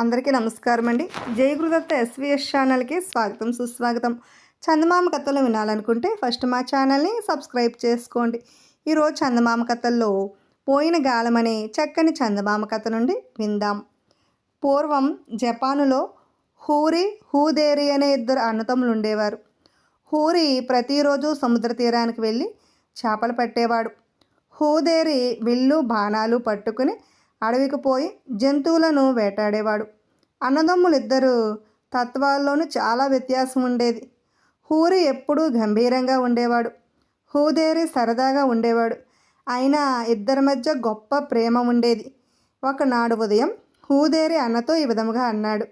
అందరికీ నమస్కారం అండి జయగురుదత్త ఎస్విఎస్ ఛానల్కి స్వాగతం సుస్వాగతం. చందమామ కథలు వినాలనుకుంటే ఫస్ట్ మా ఛానల్ని సబ్స్క్రైబ్ చేసుకోండి. ఈరోజు చందమామ కథల్లో పోయిన గాలం అనే చక్కని చందమామ కథ నుండి విందాం. పూర్వం జపానులో హూరి హూదేరి అనే ఇద్దరు అన్నతమ్ములు ఉండేవారు. హూరి ప్రతిరోజు సముద్ర తీరానికి వెళ్ళి చేపలు పట్టేవాడు. హూదేరి విల్లు బాణాలు పట్టుకుని అడవికి పోయి జంతువులను వేటాడేవాడు. అన్నదమ్ములిద్దరూ తత్వాల్లోనూ చాలా వ్యత్యాసం ఉండేది. హూరి ఎప్పుడూ గంభీరంగా ఉండేవాడు. హూదేరి సరదాగా ఉండేవాడు. అయినా ఇద్దరి మధ్య గొప్ప ప్రేమ ఉండేది. ఒకనాడు ఉదయం హూదేరి అన్నతో ఈ విధముగా అన్నాడు.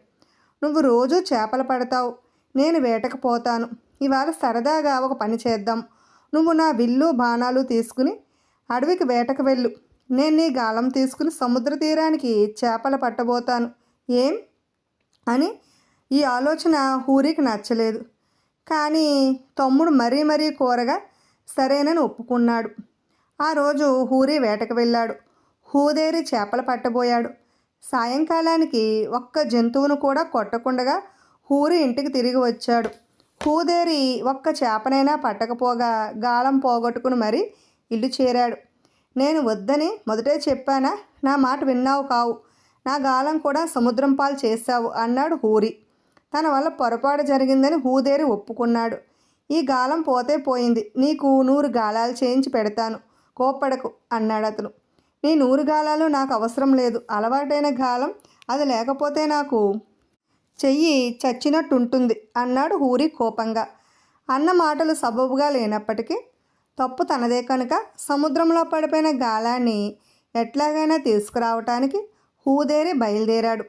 నువ్వు రోజు చేపలు పడతావు. నేను వేటకు పోతాను. ఇవాళ సరదాగా ఒక పని చేద్దాం. నువ్వు నా విల్లు బాణాలు తీసుకుని అడవికి వేటకు వెళ్ళు. నేను నీ గాలం తీసుకుని సముద్ర తీరానికి చేపలు పట్టబోతాను. ఏం? అని ఈ ఆలోచన హూరికి నచ్చలేదు. కానీ తమ్ముడు మరీ మరీ కోరగా సరేనని ఒప్పుకున్నాడు. ఆ రోజు హూరి వేటకు వెళ్ళాడు. హూదేరి చేపలు పట్టబోయాడు. సాయంకాలానికి ఒక్క జంతువును కూడా కొట్టకుండగా హూరి ఇంటికి తిరిగి వచ్చాడు. హూదేరి ఒక్క చేపనైనా పట్టకపోగా గాలం పోగొట్టుకుని మరీ ఇల్లు చేరాడు. నేను వద్దని మొదటే చెప్పానా? నా మాట విన్నావు కావు. నా గాలం కూడా సముద్రం పాలు చేశావు అన్నాడు హూరి. తన వల్ల పొరపాటు జరిగిందని హూదేరి ఒప్పుకున్నాడు. ఈ గాలం పోతే పోయింది. నీకు నూరు గాలాలు చేయించి పెడతాను. కోప్పడకు అన్నాడు అతను. నీ నూరు గాలాలు నాకు అవసరం లేదు. అలవాటైన గాలం అది లేకపోతే నాకు చెయ్యి చచ్చినట్టుంటుంది అన్నాడు హూరి కోపంగా. అన్న మాటలు సబబుగా లేనప్పటికీ తప్పు తనదే కనుక సముద్రంలో పడిపోయిన గాలాన్ని ఎట్లాగైనా తీసుకురావటానికి హూదేరి బయలుదేరాడు.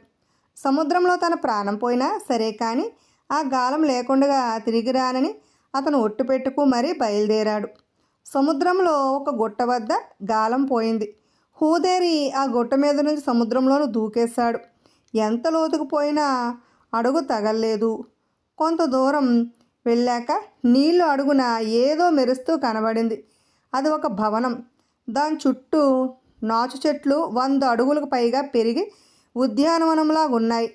సముద్రంలో తన ప్రాణం పోయినా సరే కానీ ఆ గాలం లేకుండా తిరిగి రానని అతను ఒట్టు పెట్టుకు మరీ బయలుదేరాడు. సముద్రంలో ఒక గుట్ట వద్ద గాలం పోయింది. హూదేరి ఆ గుట్ట మీద నుంచి సముద్రంలోనూ దూకేశాడు. ఎంత లోతుకు పోయినా అడుగు తగల్లేదు. కొంత దూరం వెళ్ళాక నీళ్ళు అడుగున ఏదో మెరుస్తూ కనబడింది. అది ఒక భవనం. దాని చుట్టూ నాచు చెట్లు వంద అడుగులకు పైగా పెరిగి ఉద్యానవనంలా ఉన్నాయి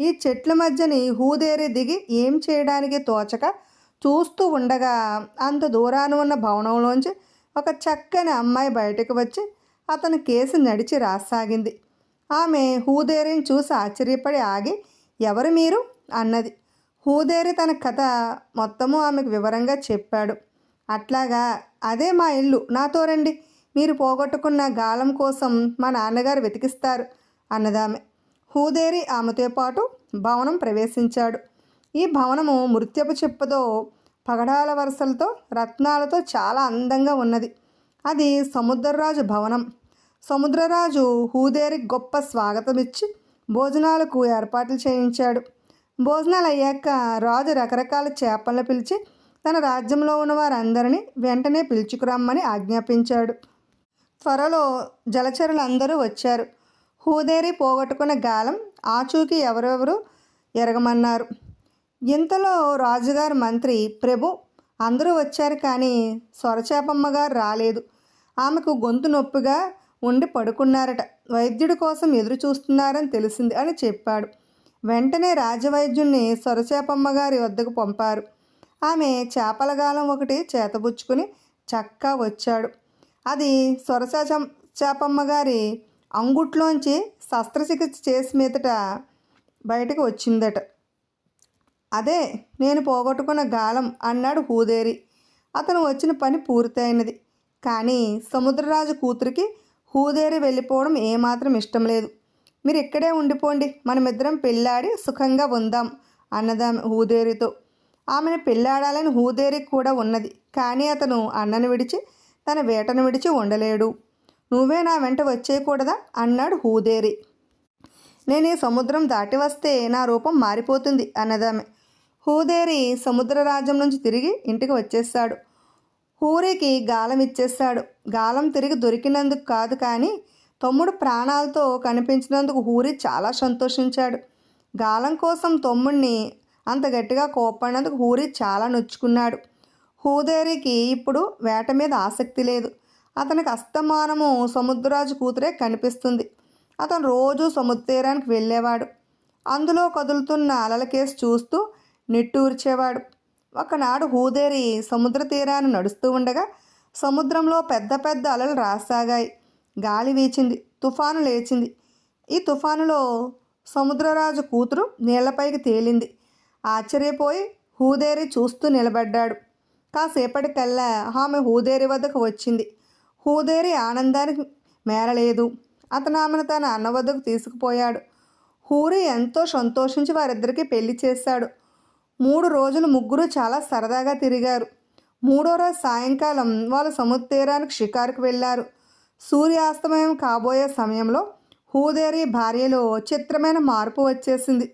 ఈ చెట్ల మధ్యని హూదేరి దిగి ఏం చేయడానికి తోచక చూస్తూ ఉండగా అంత దూరాన ఉన్న భవనంలోంచి ఒక చక్కని అమ్మాయి బయటకు వచ్చి అతను కేసు నడిచి రాసాగింది. ఆమె హూదేరిని చూసి ఆశ్చర్యపడి ఆగి ఎవరు మీరు? అన్నది. హూదేరి తన కథ మొత్తము ఆమెకు వివరంగా చెప్పాడు. అట్లాగా అదే మా ఇల్లు. నాతో రండి. మీరు పోగొట్టుకున్న గాలం కోసం మా నాన్నగారు వెతికిస్తారు అన్నదామె. హూదేరి ఆమెతో పాటు భవనం ప్రవేశించాడు. ఈ భవనము మృత్యపు చెప్పుతో పగడాల వరుసలతో రత్నాలతో చాలా అందంగా ఉన్నది. అది సముద్రరాజు భవనం. సముద్రరాజు హూదేరికి గొప్ప స్వాగతం ఇచ్చి భోజనాలకు ఏర్పాట్లు చేయించాడు. భోజనాలు అయ్యాక రాజు రకరకాల చేపలను పిలిచి తన రాజ్యంలో ఉన్న వారందరినీ వెంటనే పిలుచుకురమ్మని ఆజ్ఞాపించాడు. త్వరలో జలచరులు అందరూ వచ్చారు. హూదేరి పోగొట్టుకున్న గాలం ఆచూకీ ఎవరెవరు ఎరగమన్నారు. ఇంతలో రాజుగారి మంత్రి ప్రభు అందరూ వచ్చారు కానీ సొరచేపమ్మగారు రాలేదు. ఆమెకు గొంతు నొప్పిగా ఉండి పడుకున్నారట. వైద్యుడి కోసం ఎదురు చూస్తున్నారని తెలిసింది అని చెప్పాడు. వెంటనే రాజవైద్యుణ్ణి సొరచేపమ్మ గారి వద్దకు పంపారు. ఆమె చేపల గాలం ఒకటి చేతబుచ్చుకుని చక్కా వచ్చాడు. అది సొరస చేపమ్మ గారి అంగుట్లోంచి శస్త్రచికిత్స చేసి మీదట బయటకు వచ్చిందట. అదే నేను పోగొట్టుకున్న గాలం అన్నాడు హూదేరి. అతను వచ్చిన పని పూర్తయినది. కానీ సముద్రరాజు కూతురికి హూదేరి వెళ్ళిపోవడం ఏమాత్రం ఇష్టం లేదు. మీరు ఇక్కడే ఉండిపోండి. మనమిద్దరం పెళ్ళాడి సుఖంగా ఉందాం అన్నదామె హూదేరితో. ఆమెను పెళ్ళాడాలని హూదేరికి కూడా ఉన్నది. కానీ అతను అన్నను విడిచి తన వేటను విడిచి ఉండలేడు. నువ్వే నా వెంట వచ్చేయకూడదా? అన్నాడు హూదేరి. నేను ఈ సముద్రం దాటి వస్తే నా రూపం మారిపోతుంది అన్నదామె. హూదేరి సముద్ర రాజ్యం నుంచి తిరిగి ఇంటికి వచ్చేస్తాడు. హూరికి గాలం ఇచ్చేస్తాడు గాలం తిరిగి దొరికినందుకు కాదు కానీ తమ్ముడు ప్రాణాలతో కనిపించినందుకు హూరి చాలా సంతోషించాడు. గాలం కోసం తమ్ముడిని అంత గట్టిగా కోప్పడినందుకు హూరి చాలా నొచ్చుకున్నాడు. హూదేరికి ఇప్పుడు వేట మీద ఆసక్తి లేదు. అతనికి అస్తమానము సముద్రరాజు కూతురే కనిపిస్తుంది. అతను రోజు సముద్ర తీరానికి వెళ్ళేవాడు. అందులో కదులుతున్న అలలకేసి చూస్తూ నిట్టూర్చేవాడు. ఒకనాడు హూదేరి సముద్ర తీరాన్ని నడుస్తూ ఉండగా సముద్రంలో పెద్ద పెద్ద అలలు రాసాగాయి. గాలి వీచింది తుఫాను లేచింది. ఈ తుఫానులో సముద్రరాజు కూతురు నీళ్ళపైకి తేలింది. ఆశ్చర్యపోయి హూదేరి చూస్తూ నిలబడ్డాడు. కాసేపటికల్లా ఆమె హూదేరి వద్దకు వచ్చింది. హూదేరి ఆనందానికి మేరలేదు. అతను ఆమెను తన అన్న వద్దకు తీసుకుపోయాడు. హూరి ఎంతో సంతోషించి వారిద్దరికీ పెళ్ళి చేశాడు. మూడు రోజులు ముగ్గురు చాలా సరదాగా తిరిగారు. మూడో రోజు సాయంకాలం వాళ్ళు సముద్ర తీరానికి షికారుకు వెళ్ళారు. సూర్యాస్తమయం కాబోయే సమయంలో హూదేరి భార్యలో చిత్రమైన మార్పు వచ్చేసింది.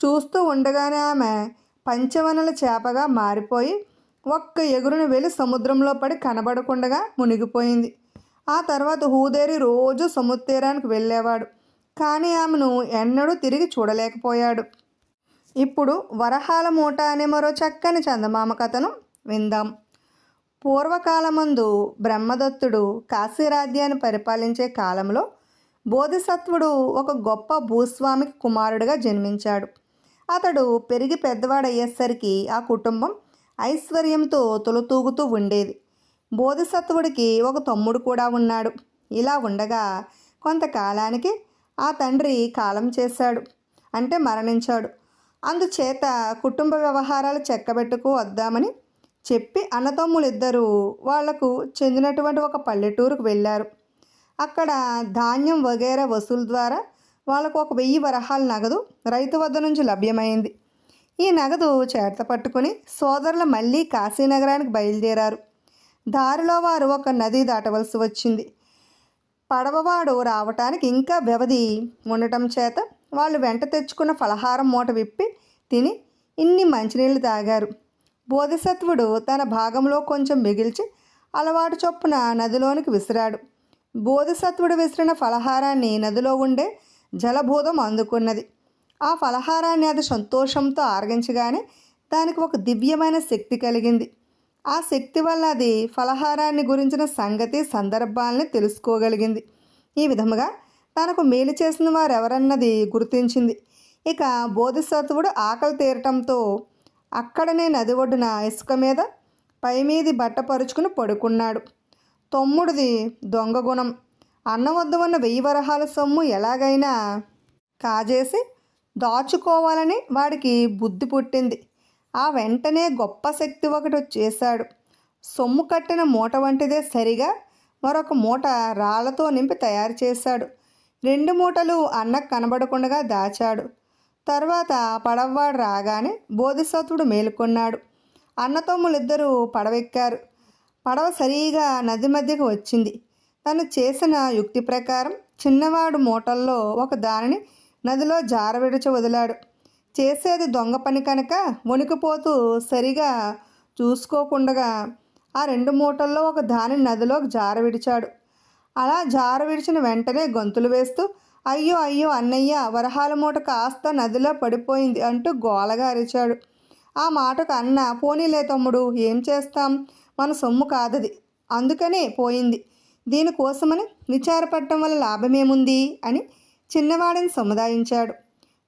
చూస్తూ ఉండగానే ఆమె పంచవనల చేపగా మారిపోయి ఒక్క ఎగురును వెళ్ళి సముద్రంలో పడి కనబడకుండగా మునిగిపోయింది. ఆ తర్వాత హూదేరి రోజు సముద్రతీరానికి వెళ్ళేవాడు. కానీ ఆమెను ఎన్నడూ తిరిగి చూడలేకపోయాడు. ఇప్పుడు వరహాల మూట అనే మరో చక్కని చందమామ కథను విందాం. పూర్వకాలమందు బ్రహ్మదత్తుడు కాశీరాజ్యాన్ని పరిపాలించే కాలంలో బోధిసత్వుడు ఒక గొప్ప భూస్వామికి కుమారుడిగా జన్మించాడు. అతడు పెరిగి పెద్దవాడయ్యేసరికి ఆ కుటుంబం ఐశ్వర్యంతో తొలుతూగుతూ ఉండేది. బోధిసత్వుడికి ఒక తమ్ముడు కూడా ఉన్నాడు. ఇలా ఉండగా కొంతకాలానికి ఆ తండ్రి కాలం చేశాడు అంటే మరణించాడు. అందుచేత కుటుంబ వ్యవహారాలు చెక్కబెట్టుకు వద్దామని చెప్పి అన్నతమ్ములిద్దరూ వాళ్ళకు చెందినటువంటి ఒక పల్లెటూరుకు వెళ్ళారు. అక్కడ ధాన్యం వగేరా వసూలు ద్వారా వాళ్ళకు ఒక వెయ్యి వరహాల నగదు రైతు వద్ద నుంచి లభ్యమైంది. ఈ నగదు చేత పట్టుకుని సోదరులు మళ్ళీ కాశీనగరానికి బయలుదేరారు. దారిలో వారు ఒక నది దాటవలసి వచ్చింది. పడవవాడు రావటానికి ఇంకా వ్యవధి ఉండటం చేత వాళ్ళు వెంట తెచ్చుకున్న ఫలహారం మూట విప్పి తిని ఇన్ని మంచినీళ్ళు తాగారు. బోధిసత్వుడు తన భాగంలో కొంచెం మిగిల్చి అలవాటు చొప్పున నదిలోనికి విసిరాడు. బోధిసత్వుడు విసిరిన ఫలహారాన్ని నదిలో ఉండే జలభూతం అందుకున్నది. ఆ ఫలహారాన్ని అది సంతోషంతో ఆరగించగానే దానికి ఒక దివ్యమైన శక్తి కలిగింది. ఆ శక్తి వల్ల అది ఫలహారాన్ని గురించిన సంగతి సందర్భాలని తెలుసుకోగలిగింది. ఈ విధముగా తనకు మేలు చేసిన వారు ఎవరన్నది గుర్తించింది. ఇక బోధిసత్వుడు ఆకలి తీరటంతో అక్కడనే నది ఒడ్డున ఇసుక మీద పైమీది బట్ట పరుచుకుని పడుకున్నాడు. తమ్ముడిది దొంగ గుణం. అన్న వద్ద ఉన్న వెయ్యి వరహాల సొమ్ము ఎలాగైనా కాజేసి దాచుకోవాలని వాడికి బుద్ధి పుట్టింది. ఆ వెంటనే గొప్ప శక్తి ఒకటి చేశాడు. సొమ్ము కట్టిన మూట వంటిదే సరిగా మరొక మూట రాళ్ళతో నింపి తయారు చేశాడు. రెండు మూటలు అన్నకు కనబడకుండా దాచాడు. తర్వాత పడవవాడు రాగానే బోధిసత్వుడు మేలుకొన్నాడు. అన్నతమ్ములిద్దరూ పడవెక్కారు. పడవ సరిగా నది మధ్యకు వచ్చింది. తను చేసిన యుక్తి ప్రకారం చిన్నవాడు మూటల్లో ఒక దానిని నదిలో జారవిడిచ వదిలాడు. చేసేది దొంగ పని కనుక వణికిపోతూ సరిగా చూసుకోకుండా ఆ రెండు మూటల్లో ఒక దానిని నదిలోకి జార విడిచాడు అలా జార విడిచిన వెంటనే గొంతులు వేస్తూ అయ్యో అయ్యో అన్నయ్య వరహాల మూట కాస్త నదిలో పడిపోయింది అంటూ గోలగా అరిచాడు. ఆ మాటకు అన్న పోనీలే తమ్ముడు ఏం చేస్తాం? మన సొమ్ము కాదది. అందుకనే పోయింది. దీనికోసమని విచారపడటం వల్ల లాభమేముంది? అని చిన్నవాడిని సముదాయించాడు.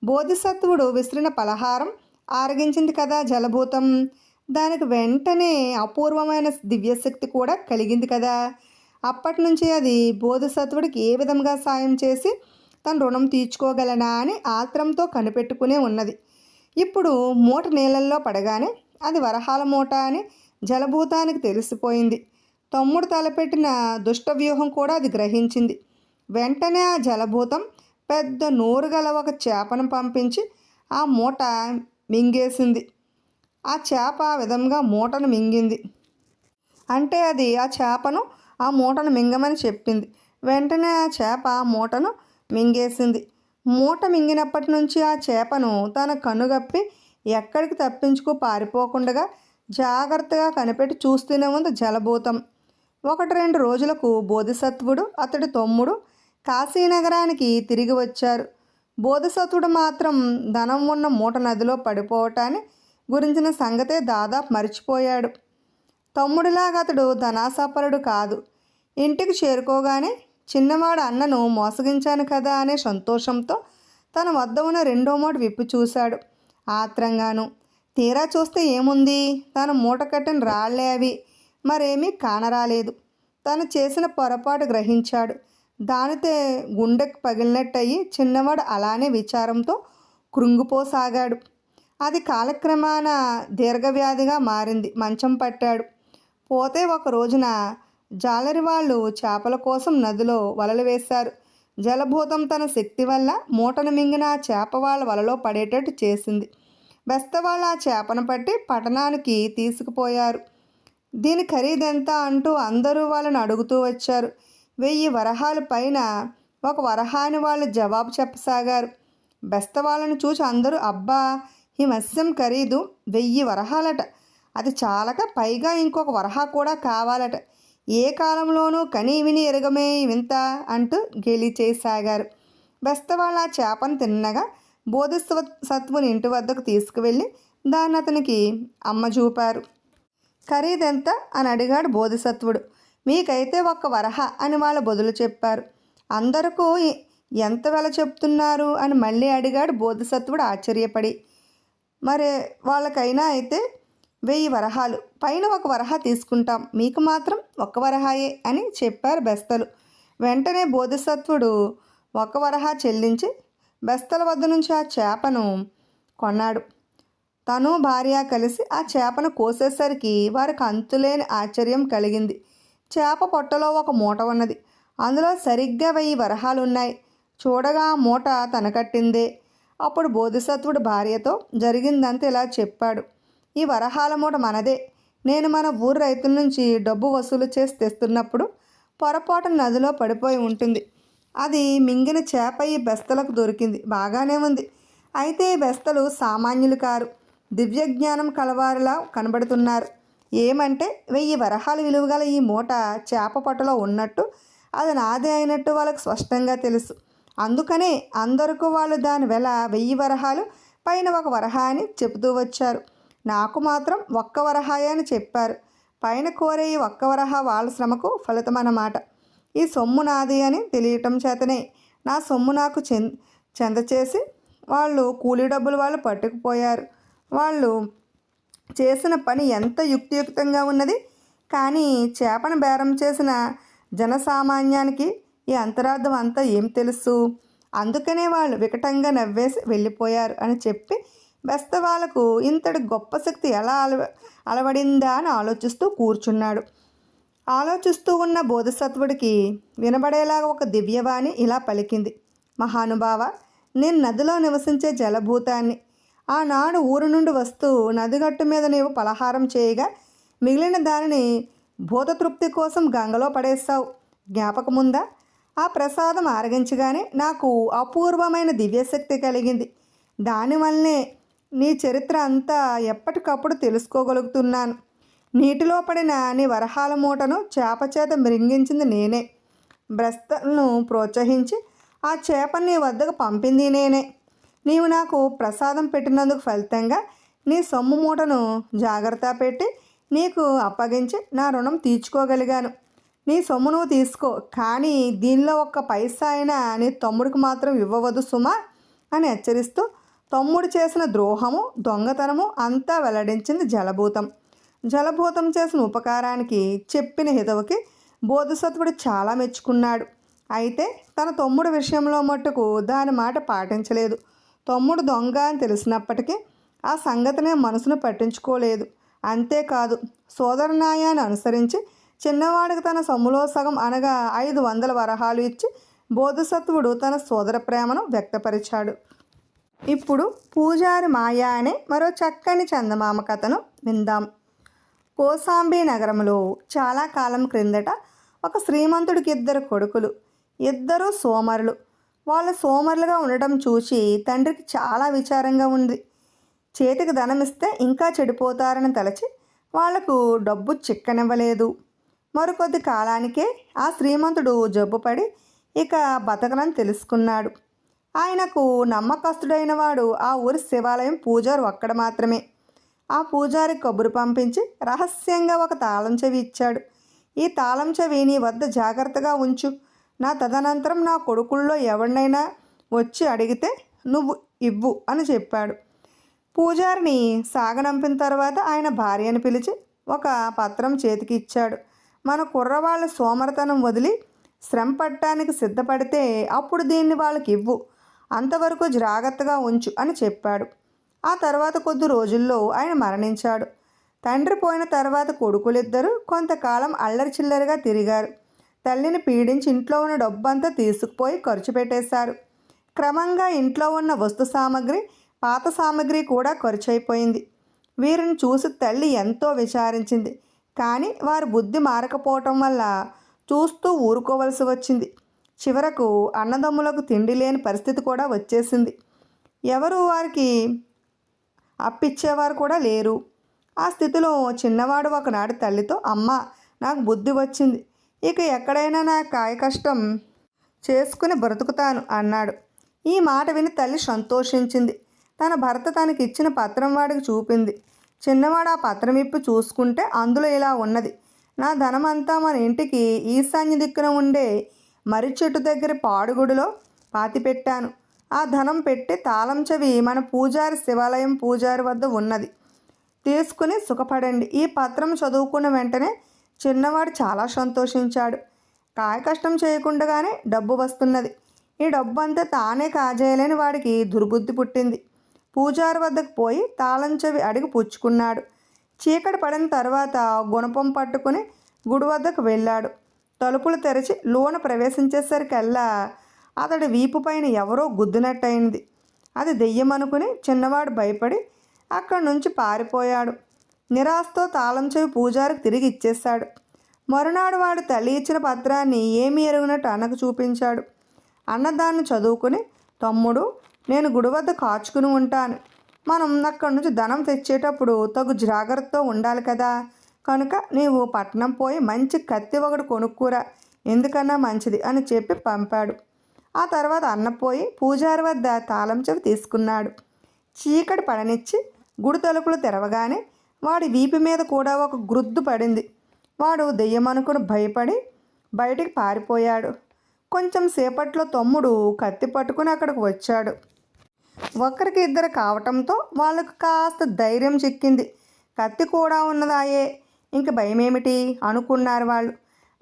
బోధిసత్వుడు విసిరిన పలహారం ఆరగించింది కదా జలభూతం. దానికి వెంటనే అపూర్వమైన దివ్యశక్తి కూడా కలిగింది కదా. అప్పటి నుంచి అది బోధిసత్వుడికి ఏ విధంగా సాయం చేసి తన రుణం తీర్చుకోగలనా అని ఆత్రంతో కనిపెట్టుకునే ఉన్నది. ఇప్పుడు మూట నీళ్ళల్లో పడగానే అది వరహాల మూట అని జలభూతానికి తెలిసిపోయింది. తమ్ముడు తలపెట్టిన దుష్టవ్యూహం కూడా అది గ్రహించింది. వెంటనే ఆ జలభూతం పెద్ద నోరు గల ఒక చేపను పంపించి ఆ మూట మింగేసింది. ఆ చేప ఆ విధంగా మూటను మింగింది. అంటే అది ఆ చేపను ఆ మూటను మింగమని చెప్పింది. వెంటనే ఆ చేప ఆ మూటను మింగేసింది. మూట మింగినప్పటి నుంచి ఆ చేపను తన కనుగప్పి ఎక్కడికి తప్పించుకు పారిపోకుండా జాగ్రత్తగా కనిపెట్టి చూస్తూనే ఉంది జలభూతం. ఒకటి రెండు రోజులకు బోధిసత్వుడు అతడి తమ్ముడు కాశీనగరానికి తిరిగి వచ్చారు. బోధిసత్వుడు మాత్రం ధనం ఉన్న మూట నదిలో పడిపోవటాన్ని గురించిన సంగతే దాదాపు మర్చిపోయాడు. తమ్ముడిలాగా అతడు ధనాసపరుడు కాదు. ఇంటికి చేరుకోగానే చిన్నవాడు అన్నను మోసగించాను కదా అనే సంతోషంతో తన వద్ద ఉన్న రెండో మూట విప్పి చూశాడు. ఆత్రంగాను తీరా చూస్తే ఏముంది? తన మూట కట్టిన రాళ్ళే అవి. మరేమీ కానరాలేదు. తను చేసిన పొరపాటు గ్రహించాడు. దానితే గుండెకు పగిలినట్టయి చిన్నవాడు అలానే విచారంతో కృంగిపోసాగాడు. అది కాలక్రమాన దీర్ఘవ్యాధిగా మారింది. మంచం పట్టాడు. పోతే ఒక రోజున జాలరి వాళ్ళు చేపల కోసం నదిలో వలలు వేశారు. జలభూతం తన శక్తి వల్ల మూటను మింగిన ఆ చేప వాళ్ళ వలలో పడేటట్టు చేసింది. బెస్త వాళ్ళు ఆ చేపను పట్టి పట్టణానికి తీసుకుపోయారు. దీని ఖరీదెంత అంటూ అందరూ వాళ్ళని అడుగుతూ వచ్చారు. వెయ్యి వరహాల పైన ఒక వరహాని వాళ్ళు జవాబు చెప్పసాగారు. బెస్త వాళ్ళని చూసి అందరూ అబ్బా ఈ మత్స్యం ఖరీదు వెయ్యి వరహాలట. అది చాలక పైగా ఇంకొక వరహా కూడా కావాలట. ఏ కాలంలోనూ కనీ విని ఎరగమే వింత అంటూ గేలి చేసాగారు. బెస్త వాళ్ళ ఆ చేపను తిన్నగా బోధిస్వ సత్వుని ఇంటి వద్దకు తీసుకువెళ్ళి దాన్ని అతనికి అమ్మ చూపారు. ఖరీదెంత? అని అడిగాడు బోధిసత్వుడు. మీకైతే ఒక్క వరహ అని వాళ్ళ బదులు చెప్పారు. అందరకు ఎంత వెల చెప్తున్నారు? అని మళ్ళీ అడిగాడు బోధిసత్వుడు ఆశ్చర్యపడి. మరి వాళ్ళకైనా అయితే వెయ్యి వరహాలు. పైన ఒక వరహ తీసుకుంటాం. మీకు మాత్రం ఒక్క వరహాయే అని చెప్పారు బెస్తలు. వెంటనే బోధిసత్వుడు ఒక వరహా చెల్లించి బెస్తల వద్ద నుంచి ఆ చేపను కొన్నాడు. తను భార్య కలిసి ఆ చేపను కోసేసరికి వారికి అంతులేని ఆశ్చర్యం కలిగింది. చేప పొట్టలో ఒక మూట ఉన్నది. అందులో సరిగ్గా వెయ్యి వరహాలు ఉన్నాయి చూడగా మూట తన కట్టిందే. అప్పుడు బోధిసత్వుడు భార్యతో జరిగిందంతా ఇలా చెప్పాడు. ఈ వరహాల మూట మనదే. నేను మన ఊరు రైతుల నుంచి డబ్బు వసూలు చేసి తెస్తున్నప్పుడు పొరపాటు నదిలో పడిపోయి ఉంటుంది. అది మింగిన చేప ఈ బెస్తలకు దొరికింది. బాగానే ఉంది. అయితే ఈ బెస్తలు సామాన్యులు కారు. దివ్యజ్ఞానం కలవారిలా కనబడుతున్నారు. ఏమంటే వెయ్యి వరహాలు విలువగల ఈ మూట చేప పొట్టలో ఉన్నట్టు అది నాదే అయినట్టు వాళ్ళకు స్పష్టంగా తెలుసు. అందుకనే అందరికీ వాళ్ళు దాని వెల వెయ్యి వరహాలు పైన ఒక వరహా అని చెబుతూ వచ్చారు. నాకు మాత్రం ఒక్క వరహాయే అని చెప్పారు. పైన కోరే ఈ ఒక్క వరహ వాళ్ళ శ్రమకు ఫలితం అన్నమాట ఈ సొమ్ము నాది అని తెలియటం చేతనే నా సొమ్ము నాకు చెంద చెందచేసి వాళ్ళు కూలీ డబ్బులు వాళ్ళు పట్టుకుపోయారు. వాళ్ళు చేసిన పని ఎంత యుక్తియుక్తంగా ఉన్నది కానీ చేపను బేరం చేసిన జనసామాన్యానికి ఈ అంతరార్థం అంతా ఏం తెలుసు? అందుకనే వాళ్ళు వికటంగా నవ్వేసి వెళ్ళిపోయారు అని చెప్పి బెస్త ఇంతటి గొప్ప శక్తి ఎలా అలవ అలవడిందా అని ఆలోచిస్తూ కూర్చున్నాడు. ఆలోచిస్తూ ఉన్న బోధసత్వుడికి వినబడేలాగా ఒక దివ్యవాణి ఇలా పలికింది. మహానుభావ నేను నదిలో నివసించే జలభూతాన్ని. ఆనాడు ఊరు నుండి వస్తూ నదిగట్టు మీద నీవు పలహారం చేయగా మిగిలిన దానిని భూతతృప్తి కోసం గంగలో పడేస్తావు జ్ఞాపకముందా? ఆ ప్రసాదం ఆరగించగానే నాకు అపూర్వమైన దివ్యశక్తి కలిగింది. దానివల్లనే నీ చరిత్ర అంతా ఎప్పటికప్పుడు తెలుసుకోగలుగుతున్నాను. నీటిలో పడిన నీ వరహాల మూటను చేప చేత మృంగించింది నేనే. భ్రస్తలను ప్రోత్సహించి ఆ చేపను నీ వద్దకు పంపింది నేనే. నీవు నాకు ప్రసాదం పెట్టినందుకు ఫలితంగా నీ సొమ్ము మూటను జాగ్రత్త పెట్టి నీకు అప్పగించి నా రుణం తీర్చుకోగలిగాను. నీ సొమ్ము నువ్వు తీసుకో కానీ దీనిలో ఒక్క పైసా అయినా నీ తమ్ముడికి మాత్రం ఇవ్వవద్దు సుమా అని హెచ్చరిస్తూ తమ్ముడు చేసిన ద్రోహము దొంగతనము అంతా వెల్లడించింది జలభూతం. జలభూతం చేసిన ఉపకారానికి చెప్పిన హితవుకి బోధసత్వుడు చాలా మెచ్చుకున్నాడు. అయితే తన తమ్ముడు విషయంలో మట్టుకు దాని మాట పాటించలేదు. తమ్ముడు దొంగ అని తెలిసినప్పటికీ ఆ సంగతినే మనసును పట్టించుకోలేదు. అంతేకాదు సోదర న్యాయాన్ని అనుసరించి చిన్నవాడికి తన సొమ్ములో సగం అనగా ఐదు వందల వరహాలు ఇచ్చి బోధసత్వుడు తన సోదర ప్రేమను వ్యక్తపరిచాడు. ఇప్పుడు పూజారి మాయా అనే మరో చక్కని చందమామ కథను విందాం. కోసాంబి నగరంలో చాలా కాలం క్రిందట ఒక శ్రీమంతుడికి ఇద్దరు కొడుకులు ఇద్దరు సోమరులు. వాళ్ళు సోమరులుగా ఉండటం చూసి తండ్రికి చాలా విచారంగా ఉంది. చేతికి ధనం ఇస్తే ఇంకా చెడిపోతారని తలచి వాళ్ళకు డబ్బు చిక్కనివ్వలేదు. మరికొద్ది కాలానికే ఆ శ్రీమంతుడు జబ్బుపడి ఇక బతకనని తెలుసుకున్నాడు. ఆయనకు నమ్మకస్తుడైన వాడు ఆ ఊరి శివాలయం పూజారు ఒక్కడ మాత్రమే. ఆ పూజారి కబురు పంపించి రహస్యంగా ఒక తాళం చెవి ఇచ్చాడు. ఈ తాళం చెవి నీ వద్ద జాగ్రత్తగా ఉంచు. నా తదనంతరం నా కొడుకుల్లో ఎవరినైనా వచ్చి అడిగితే నువ్వు ఇవ్వు అని చెప్పాడు. పూజారిని సాగనంపిన తర్వాత ఆయన భార్యను పిలిచి ఒక పత్రం చేతికి ఇచ్చాడు. మన కుర్రవాళ్ళ సోమరతనం వదిలి శ్రమ పట్టడానికి సిద్ధపడితే అప్పుడు దీన్ని వాళ్ళకి ఇవ్వు. అంతవరకు జాగ్రత్తగా ఉంచు అని చెప్పాడు. ఆ తర్వాత కొద్ది రోజుల్లో ఆయన మరణించాడు. తండ్రి పోయిన తర్వాత కొడుకులిద్దరూ కొంతకాలం అల్లరి చిల్లరిగా తిరిగారు. తల్లిని పీడించి ఇంట్లో ఉన్న డబ్బంతా తీసుకుపోయి ఖర్చు పెట్టేశారు. క్రమంగా ఇంట్లో ఉన్న వస్తు సామాగ్రి పాత సామాగ్రి కూడా ఖర్చయిపోయింది. వీరిని చూసి తల్లి ఎంతో విచారించింది. కానీ వారి బుద్ధి మారకపోవటం వల్ల చూస్తూ ఊరుకోవలసి వచ్చింది. చివరకు అన్నదమ్ములకు తిండి లేని పరిస్థితి కూడా వచ్చేసింది. ఎవరు వారికి అప్పిచ్చేవారు కూడా లేరు. ఆ స్థితిలో చిన్నవాడు ఒకనాడు తల్లితో అమ్మ నాకు బుద్ధి వచ్చింది. ఇక ఎక్కడైనా నా కాయ కష్టం చేసుకుని బ్రతుకుతాను అన్నాడు. ఈ మాట విని తల్లి సంతోషించింది. తన భర్త తనకి ఇచ్చిన పత్రం వాడికి చూపింది. చిన్నవాడు ఆ పత్రం ఇప్పి చూసుకుంటే అందులో ఇలా ఉన్నది. నా ధనమంతా మన ఇంటికి ఈశాన్య దిక్కున ఉండే మర్రి చెట్టు దగ్గర పాడుగుడిలో పాతిపెట్టాను ఆ ధనం పెట్టి తాళం చెవి మన పూజారి శివాలయం పూజారి వద్ద ఉన్నది. తీసుకుని సుఖపడండి. ఈ పత్రం చదువుకున్న వెంటనే చిన్నవాడు చాలా సంతోషించాడు. కాయ కష్టం చేయకుండానే డబ్బు వస్తున్నది. ఈ డబ్బు అంతా తానే కాజేయలేని వాడికి దుర్బుద్ధి పుట్టింది. పూజారి వద్దకు పోయి తాళం చెవి అడిగి పుచ్చుకున్నాడు. చీకటి పడిన తర్వాత గుణపం పట్టుకుని గుడి వద్దకు వెళ్ళాడు. తలుపులు తెరిచి లోన ప్రవేశించేసరికల్లా అతడి వీపు పైన ఎవరో గుద్దినట్టయింది. అది దెయ్యం అనుకుని చిన్నవాడు భయపడి అక్కడి నుంచి పారిపోయాడు. నిరాశతో తాళం చెవి పూజారికి తిరిగి ఇచ్చేశాడు. మరునాడు వాడు తల్లి ఇచ్చిన పత్రాన్ని ఏమి ఎరుగునట్టు అన్నకు చూపించాడు. అన్న దాన్ని చదువుకుని తమ్ముడు నేను గుడి వద్ద కాచుకుని ఉంటాను. మనం అక్కడి నుంచి ధనం తెచ్చేటప్పుడు తగు జాగ్రత్తతో ఉండాలి కదా. కనుక నీవు పట్నం పోయి మంచి కత్తి ఒకటి కొనుక్కురా. ఎందుకన్నా మంచిది అని చెప్పి పంపాడు. ఆ తర్వాత అన్న పోయి పూజారి వద్ద తాళం చెవి తీసుకున్నాడు. చీకటి పడనిచ్చి గుడి తలుపులు తెరవగానే వాడి వీపు మీద కూడా ఒక గురుద్దు పడింది. వాడు దెయ్యమనుకుని భయపడి బయటికి పారిపోయాడు. కొంచెం సేపట్లో తమ్ముడు కత్తి పట్టుకుని అక్కడికి వచ్చాడు. ఒకరికి ఇద్దరు కావటంతో వాళ్ళకు కాస్త ధైర్యం చిక్కింది. కత్తి కూడా ఉన్నదాయే. ఇంక భయమేమిటి? అనుకున్నారు వాళ్ళు.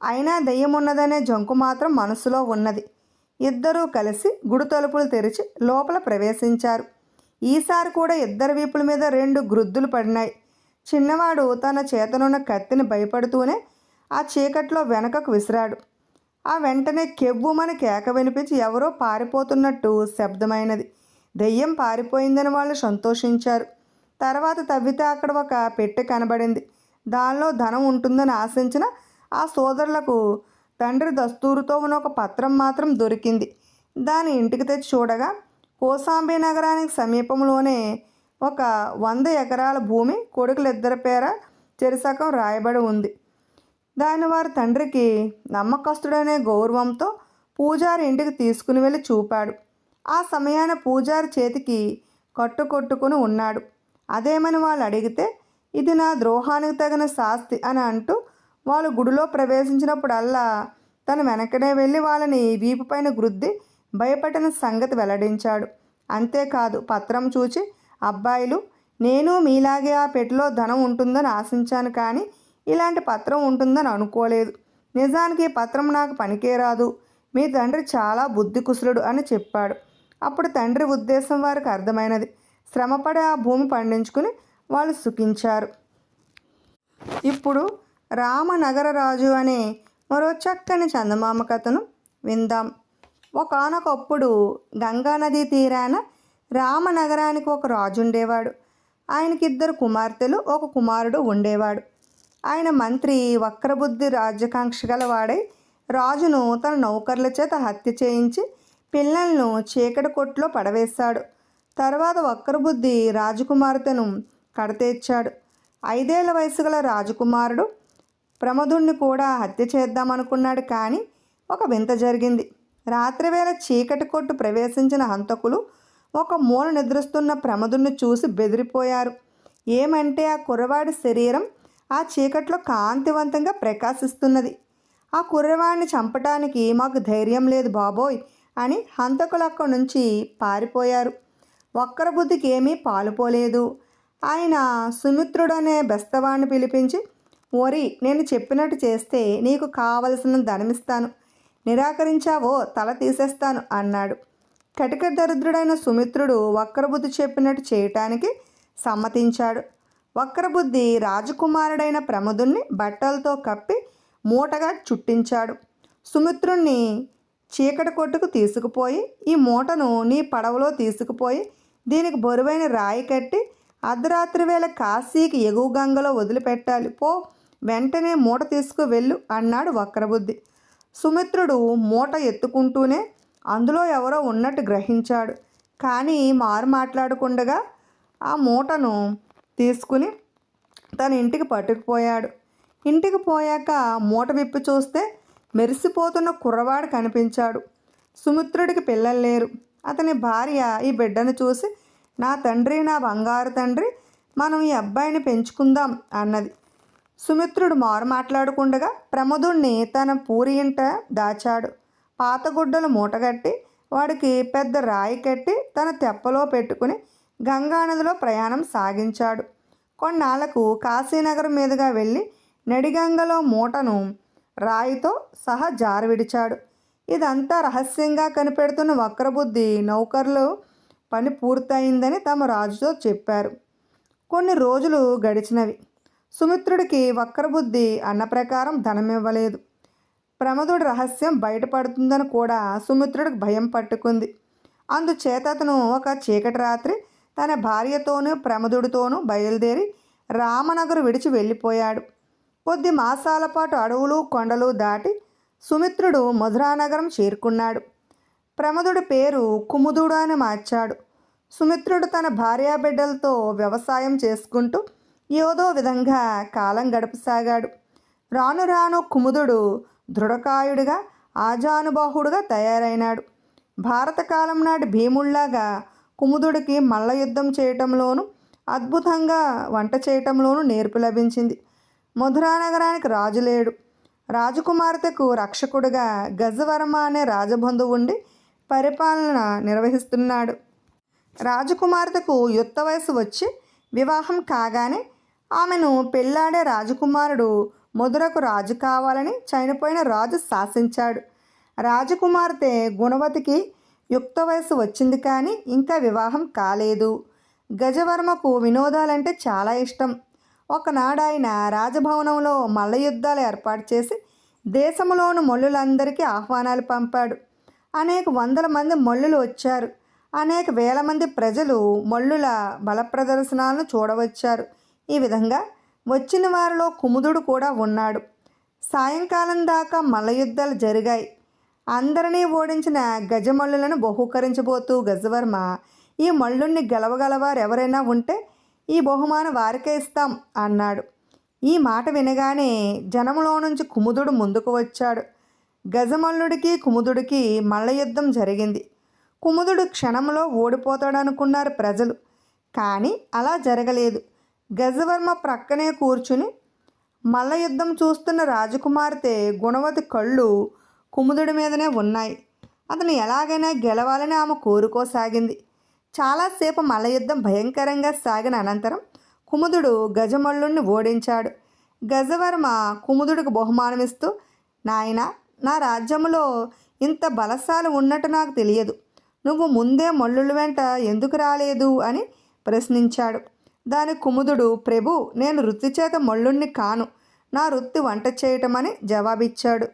అయినా దెయ్యం ఉన్నదనే జంకు మాత్రం మనసులో ఉన్నది. ఇద్దరూ కలిసి గుడి తలుపులు తెరిచి లోపల ప్రవేశించారు. ఈసారి కూడా ఇద్దరు వీపుల మీద రెండు గ్రుద్దులు పడినాయి. చిన్నవాడు తన చేతనున్న కత్తిని భయపడుతూనే ఆ చీకట్లో వెనకకు విసిరాడు. ఆ వెంటనే కెవ్వుమని కేక వినిపించి ఎవరో పారిపోతున్నట్టు శబ్దమైనది. దెయ్యం పారిపోయిందని వాళ్ళు సంతోషించారు. తర్వాత తవ్వితే అక్కడ ఒక పెట్టె కనబడింది. దానిలో ధనం ఉంటుందని ఆశించిన ఆ సోదరులకు తండ్రి దస్తూరుతో ఉన్న ఒక పత్రం మాత్రం దొరికింది. దాని ఇంటికి తెచ్చి చూడగా కోసాంబి నగరానికి సమీపంలోనే ఒక వంద ఎకరాల భూమి కొడుకులిద్దరి పేర చెరిసకం రాయబడి ఉంది. దాని వారి తండ్రికి నమ్మకస్తుడనే గౌరవంతో పూజారి ఇంటికి తీసుకుని వెళ్ళి చూపాడు. ఆ సమయాన పూజారి చేతికి కట్టుకొట్టుకుని ఉన్నాడు. అదేమని వాళ్ళు అడిగితే ఇది నా ద్రోహానికి తగిన శాస్తి అని అంటూ వాళ్ళు గుడిలో ప్రవేశించినప్పుడల్లా తను వెనకనే వెళ్ళి వాళ్ళని వీపు పైన గుద్ది భయపడిన సంగతి వెల్లడించాడు. అంతేకాదు పత్రం చూచి అబ్బాయిలు నేను మీలాగే ఆ పెట్టెలో ధనం ఉంటుందని ఆశించాను కానీ ఇలాంటి పత్రం ఉంటుందని అనుకోలేదు. నిజానికి ఈ పత్రం నాకు పనికే రాదు. మీ తండ్రి చాలా బుద్ధి కుసులుడు అని చెప్పాడు. అప్పుడు తండ్రి ఉద్దేశం వారికి అర్థమైనది. శ్రమపడి ఆ భూమి పండించుకుని వాళ్ళు సుఖించారు. ఇప్పుడు రామనగరరాజు అనే మరో చక్కని చందమామ కథను విందాం. ఒకనొకప్పుడు గంగానదీ తీరాన రామనగరానికి ఒక రాజు ఉండేవాడు. ఆయనకి ఇద్దరు కుమార్తెలు ఒక కుమారుడు ఉండేవాడు. ఆయన మంత్రి వక్రబుద్ధి రాజ్యాకాంక్ష గలవాడై రాజును తన నౌకర్ల చేత హత్య చేయించి పిల్లలను చీకటి కొట్టులో పడవేశాడు. తర్వాత వక్రబుద్ధి రాజకుమార్తెను కడతేర్చాడు ఐదేళ్ళ వయసు గల రాజకుమారుడు ప్రమదుణ్ణి కూడా హత్య చేద్దామనుకున్నాడు కానీ ఒక వింత జరిగింది. రాత్రివేళ చీకటి కొట్టు ప్రవేశించిన హంతకులు ఒక మూల నిద్రిస్తున్న ప్రమదుణ్ణి చూసి బెదిరిపోయారు. ఏమంటే ఆ కుర్రవాడి శరీరం ఆ చీకట్లో కాంతివంతంగా ప్రకాశిస్తున్నది. ఆ కుర్రవాడిని చంపటానికి మాకు ధైర్యం లేదు బాబోయ్ అని హంతకులు అక్కడి నుంచి పారిపోయారు. ఒక్కరి బుద్ధికి ఏమీ పాలుపోలేదు. ఆయన సుమిత్రుడనే బెస్తవాణ్ణి పిలిపించి ఓరి నేను చెప్పినట్టు చేస్తే నీకు కావలసిన ధనమిస్తాను. నిరాకరించావో తల తీసేస్తాను అన్నాడు. కటిక దరిద్రుడైన సుమిత్రుడు వక్రబుద్ధి చెప్పినట్టు చేయటానికి సమ్మతించాడు. వక్రబుద్ధి రాజకుమారుడైన ప్రమదుణ్ణి బట్టలతో కప్పి మూటగా చుట్టించాడు. సుమిత్రుణ్ణి చీకటి కొట్టుకు తీసుకుపోయి ఈ మూటను నీ పడవలో తీసుకుపోయి దీనికి బరువైన రాయి కట్టి అర్ధరాత్రి వేళ కాశీకి ఎగువ గంగలో వదిలిపెట్టాలి. పో వెంటనే మూట తీసుకు వెళ్ళు అన్నాడు వక్రబుద్ధి. సుమిత్రుడు మూట ఎత్తుకుంటూనే అందులో ఎవరో ఉన్నట్టు గ్రహించాడు. కానీ మారు మాట్లాడకుండగా ఆ మూటను తీసుకుని తన ఇంటికి పట్టుకుపోయాడు. ఇంటికి పోయాక మూట విప్పి చూస్తే మెరిసిపోతున్న కుర్రవాడు కనిపించాడు. సుమిత్రుడికి పిల్లలు లేరు. అతని భార్య ఈ బిడ్డను చూసి నా తండ్రి నా బంగారు తండ్రి మనం ఈ అబ్బాయిని పెంచుకుందాం అన్నది. సుమిత్రుడు మారు మాట్లాడుకుండగా ప్రమదుణ్ణి తన పూరి ఇంట దాచాడు. పాత గుడ్డలు మూటగట్టి వాడికి పెద్ద రాయి కట్టి తన తెప్పలో పెట్టుకుని గంగానదిలో ప్రయాణం సాగించాడు. కొన్నాళ్ళకు కాశీనగర్ మీదుగా వెళ్ళి నడిగంగలో మూటను రాయితో సహా జారు విడిచాడు. ఇదంతా రహస్యంగా కనిపెడుతున్న వక్రబుద్ధి నౌకర్లు పని పూర్తయిందని తమ రాజుతో చెప్పారు. కొన్ని రోజులు గడిచినవి. సుమిత్రుడికి వక్రబుద్ధి అన్న ప్రకారం ధనం ఇవ్వలేదు ప్రమదుడి రహస్యం బయటపడుతుందని కూడా సుమిత్రుడికి భయం పట్టుకుంది. అందుచేత అతను ఒక చీకటి రాత్రి తన భార్యతోనూ ప్రమదుడితోనూ బయలుదేరి రామనగరు విడిచి వెళ్ళిపోయాడు. కొద్ది మాసాల పాటు అడవులు కొండలు దాటి సుమిత్రుడు మధురానగరం చేరుకున్నాడు. ప్రమదుడి పేరు కుముదుడు అని మార్చాడు. సుమిత్రుడు తన భార్యాబిడ్డలతో వ్యవసాయం చేసుకుంటూ ఏదో విధంగా కాలం గడపసాగాడు. రాను రాను కుముదుడు దృఢకాయుడిగా ఆజానుబాహుడుగా తయారైనాడు. భారత కాలం నాటి భీముళ్ళాగా కుముదుడికి మల్ల యుద్ధం చేయటంలోనూ అద్భుతంగా వంట చేయటంలోనూ నేర్పు లభించింది. మధురానగరానికి రాజు లేడు రాజకుమార్తెకు రక్షకుడుగా గజవర్మ అనే రాజబంధువు ఉండి పరిపాలన నిర్వహిస్తున్నాడు. రాజకుమార్తెకు యుక్త వయసు వచ్చి వివాహం కాగానే ఆమెను పెళ్ళాడే రాజకుమారుడు ముదురకు రాజు కావాలని చనిపోయిన రాజు శాసించాడు. రాజకుమార్తె గుణవతికి యుక్త వయసు వచ్చింది కానీ ఇంకా వివాహం కాలేదు. గజవర్మకు వినోదాలంటే చాలా ఇష్టం. ఒకనాడు ఆయన రాజభవనంలో మల్ల యుద్ధాలు ఏర్పాటు చేసి దేశంలోని మల్లులందరికీ ఆహ్వానాలు పంపాడు. అనేక వందల మంది మల్లులు వచ్చారు. అనేక వేల మంది ప్రజలు మల్లుల బలప్రదర్శనాలను చూడవచ్చారు. ఈ విధంగా వచ్చిన వారిలో కుముదుడు కూడా ఉన్నాడు. సాయంకాలం దాకా మల్లయుద్ధాలు జరిగాయి. అందరినీ ఓడించిన గజమల్లులను బహూకరించబోతూ గజవర్మ ఈ మల్లుణ్ణి గెలవగలవారు ఎవరైనా ఉంటే ఈ బహుమానం వారికే ఇస్తాం అన్నాడు. ఈ మాట వినగానే జనములో నుంచి కుముదుడు ముందుకు వచ్చాడు. గజమల్లుడికి కుముదుడికి మల్లయుద్ధం జరిగింది. కుముదుడు క్షణంలో ఓడిపోతాడనుకున్నారు ప్రజలు. కానీ అలా జరగలేదు. గజవర్మ ప్రక్కనే కూర్చుని మల్లయుద్ధం చూస్తున్న రాజకుమార్తె గుణవతి కళ్ళు కుముదుడి మీదనే ఉన్నాయి. అతను ఎలాగైనా గెలవాలని ఆమె కోరుకోసాగింది. చాలాసేపు మల్లయుద్ధం భయంకరంగా సాగిన అనంతరం కుముదుడు గజమల్లుణ్ణి ఓడించాడు. గజవర్మ కుముదుడికి బహుమానమిస్తూ నాయన నా రాజ్యంలో ఇంత బలశాలు ఉన్నట్టు నాకు తెలియదు. నువ్వు ముందే మల్లుల వెంట ఎందుకు రాలేదు? అని ప్రశ్నించాడు. దాని కుముదుడు ప్రభు నేను వృత్తి చేత మల్లుణ్ణి కాను. నా వృత్తి వంట చేయటమని జవాబిచ్చాడు.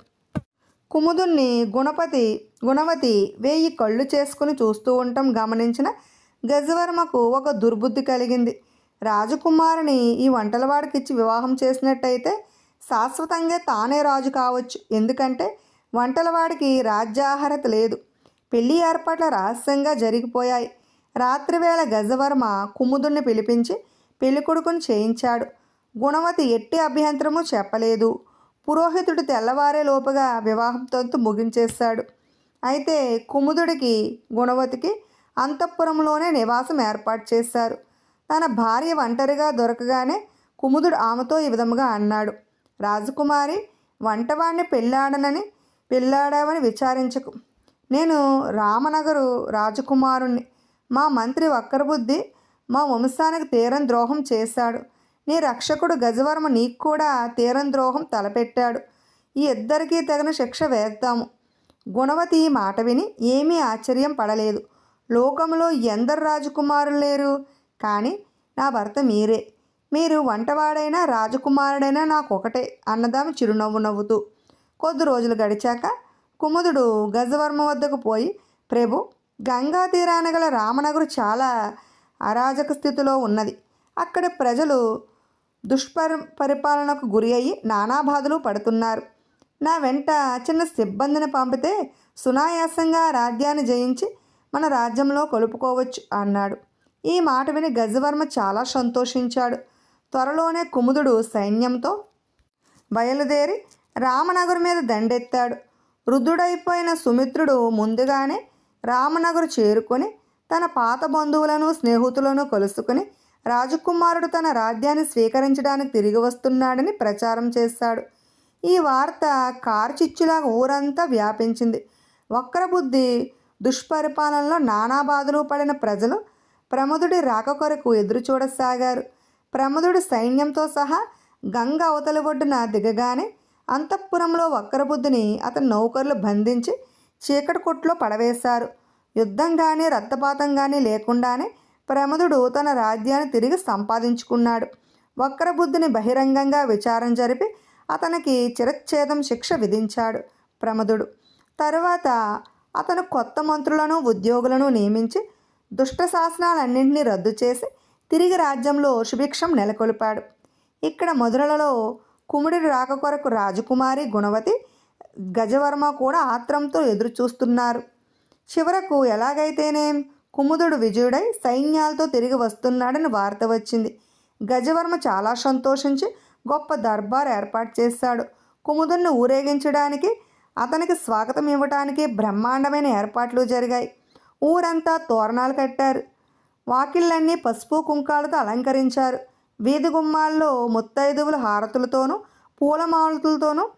కుముదుణ్ణి గుణపతి గుణవతి వేయి కళ్ళు చేసుకుని చూస్తూ ఉండటం గమనించిన గజవర్మకు ఒక దుర్బుద్ధి కలిగింది. రాజకుమారిని ఈ వంటలవాడికిచ్చి వివాహం చేసినట్టయితే శాశ్వతంగా తానే రాజు కావచ్చు. ఎందుకంటే వంటలవాడికి రాజ్యార్హత లేదు. పెళ్ళి ఏర్పాట్ల రహస్యంగా జరిగిపోయాయి. రాత్రివేళ గజవర్మ కుముదుణ్ణి పిలిపించి పెళ్ళికొడుకుని చేయించాడు. గుణవతి ఎట్టి అభ్యంతరము చెప్పలేదు. పురోహితుడు తెల్లవారే లోపుగా వివాహం ముగించేశాడు. అయితే కుముదుడికి గుణవతికి అంతఃపురంలోనే నివాసం ఏర్పాటు చేశారు. తన భార్య ఒంటరిగా దొరకగానే కుముదుడు ఆమెతో ఈ విధముగా అన్నాడు. రాజకుమారి వంటవాణ్ణి పెళ్ళాడనని పెళ్ళాడావని విచారించకు. నేను రామనగరు రాజకుమారుణ్ణి. మా మంత్రి వక్రబుద్ధి మా వంశానికి తీరం ద్రోహం చేశాడు. నీ రక్షకుడు గజవర్మ నీకు కూడా తీరం ద్రోహం తలపెట్టాడు. ఈ ఇద్దరికీ తగిన శిక్ష వేద్దాము. గుణవతి ఈ మాట విని ఏమీ ఆశ్చర్యం పడలేదు. లోకంలో ఎందరు రాజకుమారులు లేరు? కానీ నా భర్త మీరే. మీరు వంటవాడైనా రాజకుమారుడైనా నాకు ఒకటే అన్నదామి చిరునవ్వు నవ్వుతూ కొద్ది రోజులు గడిచాక కుముదుడు గజవర్మ వద్దకు పోయి ప్రభు గంగా తీరాన గల రామనగరు చాలా అరాజక స్థితిలో ఉన్నది. అక్కడ ప్రజలు దుష్పరి పరిపాలనకు గురి అయ్యి నానా బాధలు పడుతున్నారు. నా వెంట చిన్న సిబ్బందిని పంపితే సునాయాసంగా రాజ్యాన్ని జయించి మన రాజ్యంలో కొలుపుకోవచ్చు అన్నాడు. ఈ మాట విని గజవర్మ చాలా సంతోషించాడు. త్వరలోనే కుముదుడు సైన్యంతో బయలుదేరి రామనగరు మీద దండెత్తాడు. వృద్ధుడైపోయిన సుమిత్రుడు ముందుగానే రామనగరు చేరుకొని తన పాత బంధువులను స్నేహితులను కలుసుకుని రాజకుమారుడు తన రాజ్యాన్ని స్వీకరించడానికి తిరిగి వస్తున్నాడని ప్రచారం చేశాడు. ఈ వార్త కార్చిచ్చులాగా ఊరంతా వ్యాపించింది. వక్రబుద్ధి దుష్పరిపాలనలో నానా బాధలు పడిన ప్రజలు ప్రమదుడి రాక కొరకు ఎదురు చూడసాగారు ప్రమదుడి సైన్యంతో సహా గంగ అవతలి ఒడ్డున దిగగానే అంతఃపురంలో వక్రబుద్ధిని అతని నౌకర్లు బంధించి చీకటి కొట్లో పడవేశారు. యుద్ధం కానీ రక్తపాతం కానీ లేకుండానే ప్రమదుడు తన రాజ్యాన్ని తిరిగి సంపాదించుకున్నాడు. వక్రబుద్ధిని బహిరంగంగా విచారం జరిపి అతనికి చిరచ్ఛేదం శిక్ష విధించాడు ప్రమదుడు. తరువాత అతను కొత్త మంత్రులను ఉద్యోగులను నియమించి దుష్ట శాసనాలన్నింటినీ రద్దు చేసి తిరిగి రాజ్యంలో సుభిక్షం నెలకొల్పాడు. ఇక్కడ మధురలలో కుముడి రాక కొరకు రాజకుమారి గుణవతి గజవర్మ కూడా ఆత్రంతో ఎదురు చూస్తున్నారు చివరకు ఎలాగైతేనేం కుముదుడు విజయుడై సైన్యాలతో తిరిగి వస్తున్నాడని వార్త వచ్చింది. గజవర్మ చాలా సంతోషించి గొప్ప దర్బార్ ఏర్పాటు చేశాడు. కుముదుడిని ఊరేగించడానికి అతనికి స్వాగతం ఇవ్వడానికి బ్రహ్మాండమైన ఏర్పాట్లు జరిగాయి. ఊరంతా తోరణాలు కట్టారు. వాకిళ్ళన్నీ పసుపు కుంకాలతో అలంకరించారు. వీధి గుమ్మాల్లో ముత్తైదువుల హారతులతోనూ పూలమాలతులతోనూ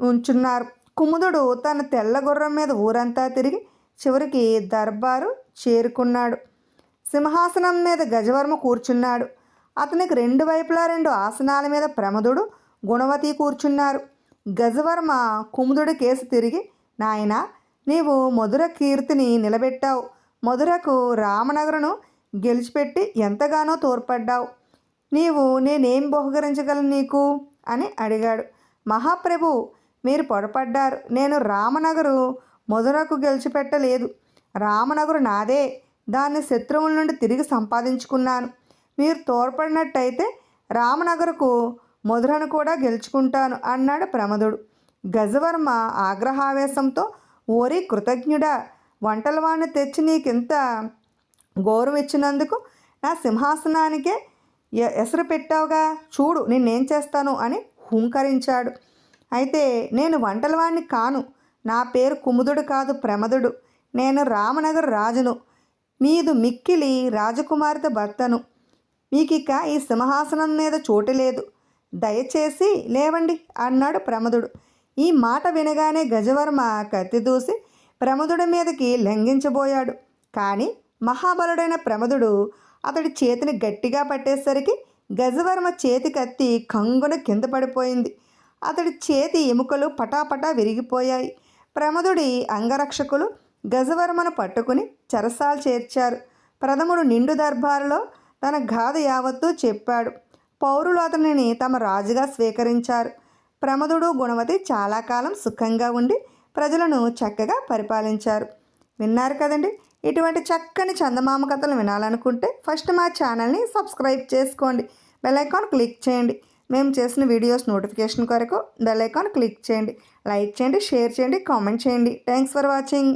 ఉంచున్నారు. కుముదుడు తన తెల్ల గుర్రం మీద ఊరంతా తిరిగి చివరికి దర్బారు చేరుకున్నాడు. సింహాసనం మీద గజవర్మ కూర్చున్నాడు. అతనికి రెండు వైపులా రెండు ఆసనాల మీద ప్రమదుడు గుణవతి కూర్చున్నారు. గజవర్మ కుముదుడి కేసు తిరిగి నాయన నీవు మధుర కీర్తిని నిలబెట్టావు. మధురకు రామనగరును గెలిచిపెట్టి ఎంతగానో తోడ్పడ్డావు. నీవు నేనేం బహుకరించగలను నీకు? అని అడిగాడు. మహాప్రభు మీరు పొరపడ్డారు. నేను రామనగరు మధురకు గెలిచిపెట్టలేదు. రామనగరు నాదే. దాన్ని శత్రువుల నుండి తిరిగి సంపాదించుకున్నాను. మీరు తోడ్పడినట్టయితే రామనగరకు మధురను కూడా గెలుచుకుంటాను అన్నాడు ప్రమదుడు. గజవర్మ ఆగ్రహావేశంతో ఓరి కృతజ్ఞుడా వంటలవాణ్ణి తెచ్చి నీకింత గౌరవం నా సింహాసనానికే ఎ- ఎసరు పెట్టావుగా. చూడు నిన్నేం చేస్తాను అని హుంకరించాడు. అయితే నేను వంటలవాణ్ణి కాను. నా పేరు కుముదుడు కాదు ప్రమదుడు. నేను రామనగర్ రాజును. మీదు మిక్కిలి రాజకుమార్తె భర్తను. మీకిక ఈ సింహాసనం మీద చోటు లేదు. దయచేసి లేవండి అన్నాడు ప్రమదుడు. ఈ మాట వినగానే గజవర్మ కత్తి దూసి ప్రమదుడి మీదకి లంఘించబోయాడు కానీ మహాబలుడైన ప్రమదుడు అతడి చేతిని గట్టిగా పట్టేసరికి గజవర్మ చేతి కత్తి కంగున కింద పడిపోయింది. అతడి చేతి ఎముకలు పటాపటా విరిగిపోయాయి. ప్రమదుడి అంగరక్షకులు గజవర్మను పట్టుకుని చెరసాలు చేర్చారు. ప్రథముడు నిండు దర్బారులో తన గాథ యావత్తూ చెప్పాడు. పౌరులు అతనిని తమ రాజుగా స్వీకరించారు. ప్రమదుడు గుణవతి చాలా కాలం సుఖంగా ఉండి ప్రజలను చక్కగా పరిపాలించారు. విన్నారు కదండి? ఇటువంటి చక్కని చందమామ కథలు వినాలనుకుంటే ఫస్ట్ మా ఛానల్ని సబ్స్క్రైబ్ చేసుకోండి. బెల్ ఐకాన్ క్లిక్ చేయండి. మేము చేసిన వీడియోస్ నోటిఫికేషన్ కొరకు బెల్ ఐకాన్ క్లిక్ చేయండి. లైక్ చేయండి షేర్ చేయండి కామెంట్ చేయండి. Thanks for watching.